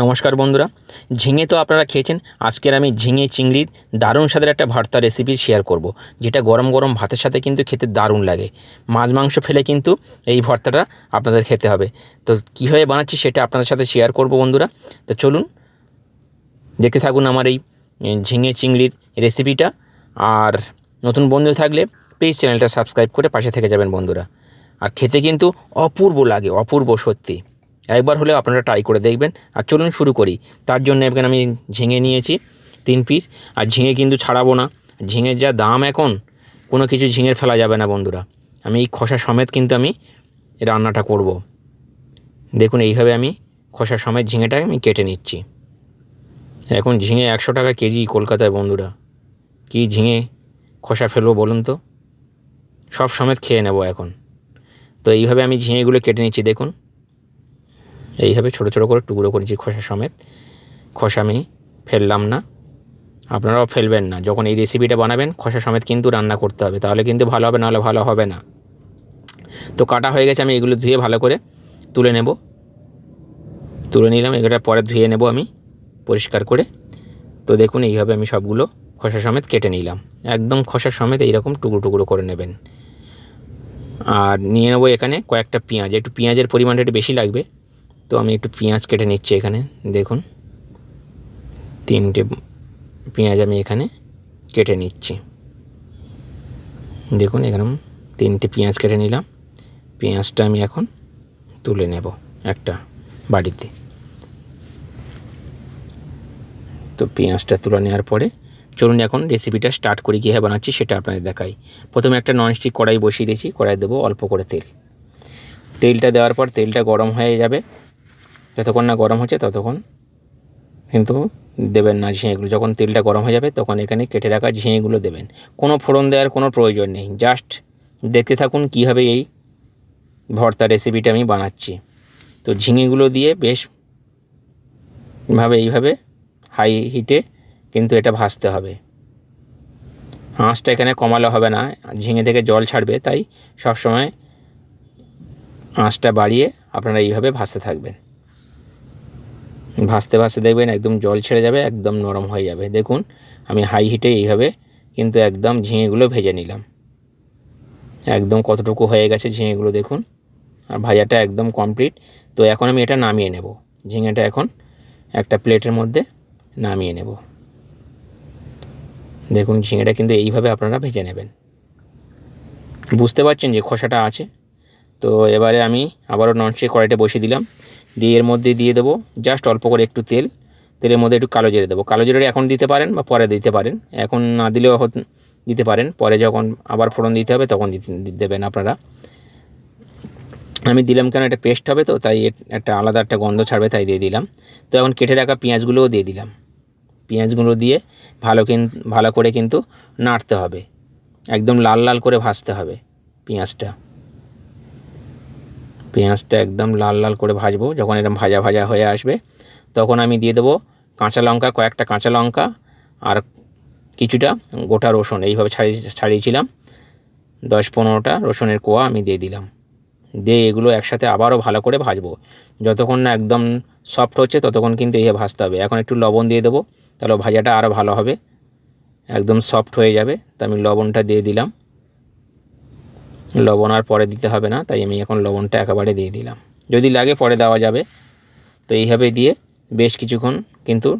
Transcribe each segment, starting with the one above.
নমস্কার বন্ধুরা। ঝিঙে তো আপনারা খেয়েছেন, আজকের আমি ঝিঙে চিংড়ির দারুণ স্বাদের একটা ভর্তা রেসিপি শেয়ার করব। যেটা গরম গরম ভাতের সাথে কিন্তু খেতে দারুণ লাগে। মাছ মাংস ফেলে কিন্তু এই ভর্তাটা আপনাদের খেতে হবে। তো কীভাবে বানাচ্ছি সেটা আপনাদের সাথে শেয়ার করব বন্ধুরা। তো চলুন, দেখতে থাকুন আমার এই ঝিঙে চিংড়ির রেসিপিটা আর নতুন বন্ধু থাকলে প্লিজ চ্যানেলটা সাবস্ক্রাইব করে পাশে থেকে যাবেন বন্ধুরা। আর খেতে কিন্তু অপূর্ব লাগে, অপূর্ব সত্যি। একবার হলেও আপনারা ট্রাই করে দেখবেন। আর চলুন শুরু করি। তার জন্য এখানে আমি ঝিঙে নিয়েছি, তিন পিস আর ঝিঙে কিন্তু ছাড়াবো না। ঝিঙের যা দাম এখন, কোনো কিছু ঝিঙের ফেলা যাবে না বন্ধুরা। আমি এই খোসা সমেত কিন্তু আমি রান্নাটা করব। দেখুন, এইভাবে আমি খোসা সমেত ঝিঙেটা আমি কেটে নিচ্ছি। এখন ঝিঙে একশো টাকা কেজি কলকাতায় বন্ধুরা। কি ঝিঙে খোসা ফেলব বলুন তো? সব সমেত খেয়ে নেব এখন। তো এইভাবে আমি ঝিঙেগুলো কেটে নিচ্ছি, দেখুন। এইভাবে ছোটো ছোটো করে টুকরো করেছি খোসা সমেত। খোসা আমি ফেললাম না। আপনারাও ফেলবেন না। যখন এই রেসিপিটা বানাবেন, খোসা সমেত কিন্তু রান্না করতে হবে। তাহলে কিন্তু ভালো হবে, নাহলে ভালো হবে না। তো কাটা হয়ে গেছে, আমি এগুলো ধুয়ে ভালো করে তুলে নেব। তুলে নিলাম এগুলো পরে ধুয়ে নেব আমি পরিষ্কার করে। তো দেখুন, এইভাবে আমি সবগুলো খোসা সমেত কেটে নিলাম। একদম খোসা সমেত এইরকম টুকরো টুকরো করে নেবেন। আর নিয়ে নেব এখানে কয়েকটা পেঁয়াজ। একটু পেঁয়াজের পরিমাণটা একটু বেশি লাগবে। তো আমি একটু পেঁয়াজ কেটে নিচ্ছি এখানে, দেখুন। তিনটে পেঁয়াজ আমি এখানে কেটে নিচ্ছি। দেখুন, এখানে তিনটে পেঁয়াজ কেটে নিলাম। পেঁয়াজটা আমি এখন তুলে নেব একটা বাড়িতে। তো পেঁয়াজটা তুলে নেওয়ার পরে চলুন এখন রেসিপিটা স্টার্ট করি কীভাবে বানাচ্ছি সেটা আপনাদের দেখাই। প্রথমে একটা ননস্টিক কড়াই বসিয়ে দিয়েছি কড়াই দেবো অল্প করে তেল। তেলটা দেওয়ার পর তেলটা গরম হয়ে যাবে। যতক্ষণ না গরম হচ্ছে ততক্ষণ কিন্তু দেবেন না ঝিঙেগুলো। যখন তেলটা গরম হয়ে যাবে তখন এখানে কেটে রাখা ঝিঙেগুলো দেবেন। কোনো ফোড়ন দেওয়ার কোনো প্রয়োজন নেই। জাস্ট দেখতে থাকুন কীভাবে এই ভর্তা রেসিপিটা আমি বানাচ্ছি। তো ঝিঙেগুলো দিয়ে বেশ ভাবে এইভাবে হাই হিটে কিন্তু এটা ভাজতে হবে। আঁচটা এখানে কমালে হবে না। ঝিঙে থেকে জল ছাড়বে, তাই সবসময় আঁচটা বাড়িয়ে আপনারা এইভাবে ভাজতে থাকবেন। ভাজতে ভাসতে দেখবেন একদম জল ছেড়ে যাবে, একদম নরম হয়ে যাবে। দেখুন, আমি হাই হিটে এইভাবে কিন্তু একদম ঝিঙেগুলো ভেজে নিলাম। একদম কতটুকু হয়ে গেছে ঝিঙেগুলো দেখুন, আর ভাজাটা একদম কমপ্লিট তো এখন আমি এটা নামিয়ে নেব। ঝিঙেটা এখন একটা প্লেটের মধ্যে নামিয়ে নেব। দেখুন, ঝিঙেটা কিন্তু এইভাবে আপনারা ভেজে নেবেন। বুঝতে পারছেন যে খোসাটা আছে? তো এবারে আমি আবারও ননস্টিক কড়াইটা বসিয়ে দিলাম। দিয়ে এর মধ্যে দিয়ে দেবো জাস্ট অল্প করে একটু তেল। তেলের মধ্যে একটু কালো জিরে দেবো। কালো জিরে এখন দিতে পারেন বা পরে দিতে পারেন। এখন না দিলেও দিতে পারেন। পরে যখন আবার ফোড়ন দিতে হবে তখন দিতে দেবেন আপনারা। আমি দিলাম কেন? এটা পেস্ট হবে তো, তাই একটা আলাদা একটা গন্ধ ছাড়বে, তাই দিয়ে দিলাম। তো এখন কেটে রাখা পেঁয়াজগুলোও দিয়ে দিলাম। পেঁয়াজগুলো দিয়ে ভালো কিন ভালো করে কিন্তু নাড়তে হবে। একদম লাল লাল করে ভাজতে হবে পেঁয়াজটা। পেঁয়াজটা একদম লাল লাল করে ভাজবো, যখন এরকম ভাজা ভাজা হয়ে আসবে, তখন আমি দিয়ে দেবো কাঁচা লঙ্কা, কয়েকটা কাঁচা লঙ্কা আর কিছুটা গোটা রসুন, এইভাবে ছাড়িয়ে ছাড়িয়েছিলাম। দশ পনেরোটা রসুনের কোয়া আমি দিয়ে দিলাম। দিয়ে এগুলো একসাথে আবারও ভালো করে ভাজবো। যতক্ষণ না একদম সফট হচ্ছে, ততক্ষণ কিন্তু এইভাবে ভাজতে হবে। এখন একটু লবণ দিয়ে দেবো, তাহলে ভাজাটা আরও ভালো হবে। একদম সফট হয়ে যাবে, তো আমি লবণটা দিয়ে দিলাম। লবণ আর পরে দিতে হবে না, তাই আমি এখন লবণটা একেবারে দিয়ে দিলাম। যদি লাগে পরে দেওয়া যাবে। তো এইভাবে দিয়ে বেশ কিছুক্ষণ কিন্তু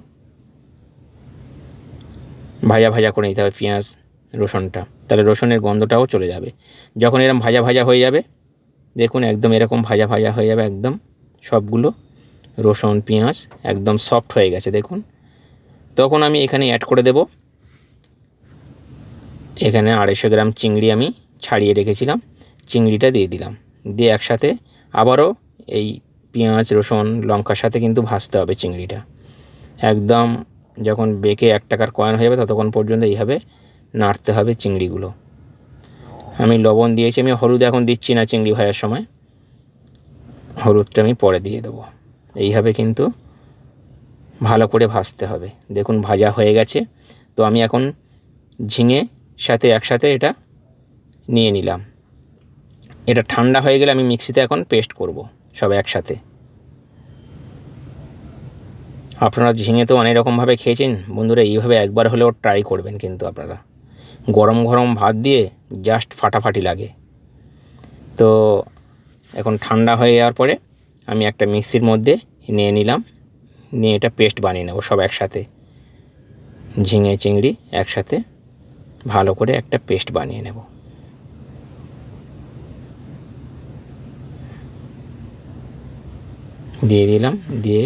ভাজা ভাজা করে নিতে হবে পেঁয়াজ, রসুনটা। তাহলে রসুনের গন্ধটাও চলে যাবে। যখন এরকম ভাজা ভাজা হয়ে যাবে, দেখুন একদম এরকম ভাজা ভাজা হয়ে যাবে একদম সবগুলো রসুন, পেঁয়াজ একদম সফট হয়ে গেছে, দেখুন। তখন আমি এখানে অ্যাড করে দেব। এখানে আড়াইশো গ্রাম চিংড়ি আমি ছাড়িয়ে রেখেছিলাম, চিংড়িটা দিয়ে দিলাম। দিয়ে একসাথে আবারও এই পেঁয়াজ, রসুন, লঙ্কার সাথে কিন্তু ভাজতে হবে চিংড়িটা। একদম যখন বেঁকে এক টাকার কয়েন হয়ে যাবে ততক্ষণ পর্যন্ত এইভাবে নাড়তে হবে চিংড়িগুলো। আমি লবণ দিয়েছি, আমি হলুদ এখন দিচ্ছি না চিংড়ি ভাজার সময়। হলুদটা আমি পরে দিয়ে দেবো। এইভাবে কিন্তু ভালো করে ভাজতে হবে। দেখুন ভাজা হয়ে গেছে। তো আমি এখন ঝিঙে সাথে একসাথে এটা নিয়ে নিলাম। এটা ঠান্ডা হয়ে গেলে আমি মিক্সিতে এখন পেস্ট করব সব একসাথে। আপনারা ঝিঙে তো অনেক রকমভাবে খেয়েছেন। বন্ধুরা, এইভাবে একবার হলেও ট্রাই করবেন কিন্তু আপনারা। গরম গরম ভাত দিয়ে জাস্ট ফাটাফাটি লাগে। তো এখন ঠান্ডা হয়ে যাওয়ার পরে আমি একটা মিক্সির মধ্যে নিয়ে নিলাম। নিয়ে এটা পেস্ট বানিয়ে নেব সব একসাথে। ঝিঙে, চিংড়ি একসাথে ভালো করে একটা পেস্ট বানিয়ে নেব। দিয়ে দিলাম, দিয়ে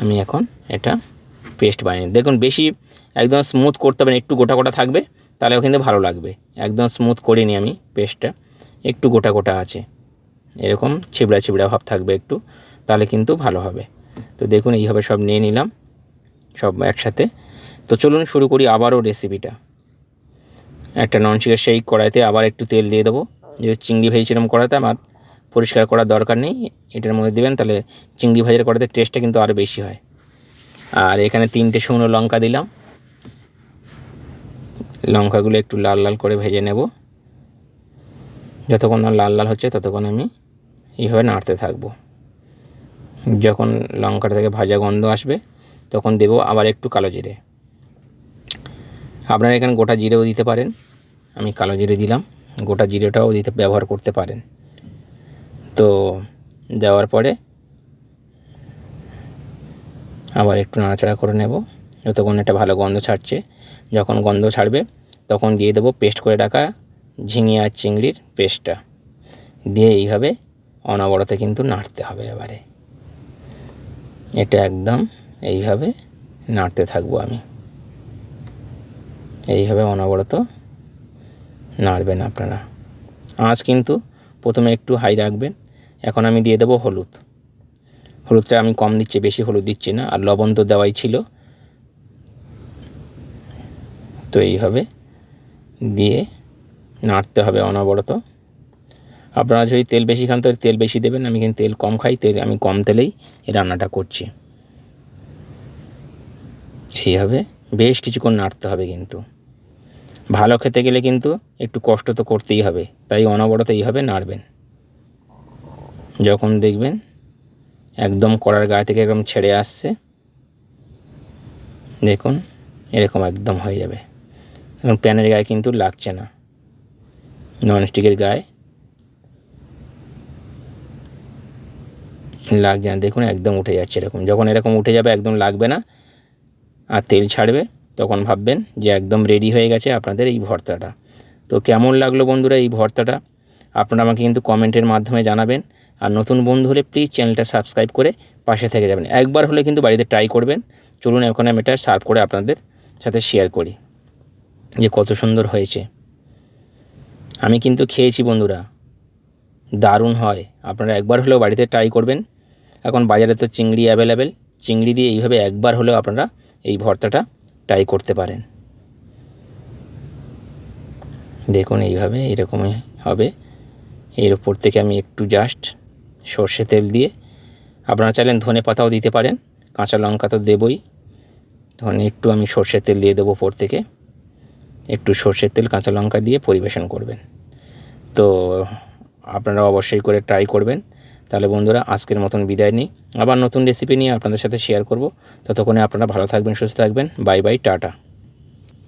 আমি এখন এটা পেস্ট বানিয়ে। দেখুন, বেশি একদম স্মুথ করতে হবে একটু গোটা গোটা থাকবে, তাহলেও কিন্তু ভালো লাগবে। একদম স্মুথ করিনি আমি পেস্টটা একটু গোটা গোটা আছে। এরকম ছিবড়া ছিবড়া ভাব থাকবে একটু, তাহলে কিন্তু ভালো হবে। তো দেখুন, এইভাবে সব নিয়ে নিলাম, সব একসাথে। তো চলুন শুরু করি আবারও রেসিপিটা একটা ননস্টিকের সেই কড়াইতে আবার একটু তেল দিয়ে দেবো। যেহেতু চিংড়ি ভেজেছিলাম কড়াইতে আমার পরিষ্কার করার দরকার নেই, এটার মধ্যে দেবেন, তাহলে চিংড়ি ভাজার করাতে টেস্টটা কিন্তু আরও বেশি হয়। আর এখানে তিনটে শুকনো লঙ্কা দিলাম। লঙ্কাগুলো একটু লাল লাল করে ভেজে নেব। যতক্ষণ না লাল লাল হচ্ছে, ততক্ষণ আমি এইভাবে নাড়তে থাকব। যখন লঙ্কাটা থেকে ভাজা গন্ধ আসবে, তখন দেবো আবার একটু কালো জিরে। আপনারা এখানে গোটা জিরেও দিতে পারেন। আমি কালো জিরে দিলাম। গোটা জিরেটাও দিতে ব্যবহার করতে পারেন। তো দেওয়ার পরে আবার একটু নাড়াচাড়া করে নেব। যতক্ষণ একটা ভালো গন্ধ ছাড়ছে। যখন গন্ধ ছাড়বে, তখন দিয়ে দেবো পেস্ট করে রাখা ঝিঙে আর চিংড়ির পেস্টটা। দিয়ে এইভাবে অনবরত কিন্তু নাড়তে হবে এবারে। এটা একদম এইভাবে নাড়তে থাকব আমি। এইভাবে অনবরত নাড়বেন আপনারা। আঁচ কিন্তু প্রথমে একটু হাই রাখবেন। এখন আমি দিয়ে দেবো হলুদ। হলুদটা আমি কম দিচ্ছি, বেশি হলুদ দিচ্ছি না, আর লবণ তো দেওয়াই ছিল। তো এইভাবে দিয়ে নাড়তে হবে অনবরত। আপনারা যদি তেল বেশি খান, তাহলে তেল বেশি দেবেন। আমি কিন্তু তেল কম খাই, তেল আমি কম তেলেই এই রান্নাটা করছি। এইভাবে বেশ কিছুক্ষণ নাড়তে হবে কিন্তু। ভালো খেতে গেলে কিন্তু একটু কষ্ট তো করতেই হবে। তাই অনবরত এইভাবে নাড়বেন। যখন দেখবেন একদম কড়ার গায়ে থেকে একদম ছেড়ে আসছে, দেখুন এরকম একদম হয়ে যাবে। এখন প্যানের গায়ে কিন্তু লাগছে না। ননস্টিকের গায়ে লাগছে না। দেখুন একদম উঠে যাচ্ছে এরকম। যখন এরকম উঠে যাবে, একদম লাগবে না আর তেল ছাড়বে, তখন ভাববেন যে একদম রেডি হয়ে গেছে আপনাদের এই ভর্তাটা। তো কেমন লাগল বন্ধুরা এই ভর্তাটা? আপনারা আমাকে কিন্তু কমেন্টের মাধ্যমে জানাবেন। আর নতুন বন্ধু হলে প্লিজ চ্যানেলটা সাবস্ক্রাইব করে পাশে থেকে যাবেন। একবার হলে কিন্তু বাড়িতে ট্রাই করবেন। চলুন এখন আমি এটা সার্ভ করে আপনাদের সাথে শেয়ার করি যে কত সুন্দর হয়েছে। আমি কিন্তু খেয়েছি বন্ধুরা। দারুণ হয়। আপনারা একবার হলেও বাড়িতে ট্রাই করবেন। এখন বাজারে তো চিংড়ি অ্যাভেলেবেল চিংড়ি দিয়ে এইভাবে একবার হলেও আপনারা এই ভর্তাটা ট্রাই করতে পারেন। দেখুন এইভাবে এরকমই হবে। এর উপর থেকে আমি একটু জাস্ট সর্ষে তেল দিয়ে। আপনারা চাইলেন ধনে পাতাও দিতে পারেন, কাঁচা লঙ্কা তো দেবই। ধনে একটু আমি সর্ষের তেল দিয়ে দেবো উপর থেকে। একটু সর্ষের তেল, কাঁচা লঙ্কা দিয়ে পরিবেশন করবেন। তো আপনারা অবশ্যই করে ট্রাই করবেন। তাহলে বন্ধুরা, আজকের মতন বিদায় নিই। আবার নতুন রেসিপি নিয়ে আপনাদের সাথে শেয়ার করব। ততক্ষণে আপনারা ভালো থাকবেন, সুস্থ থাকবেন। Bye bye, tata.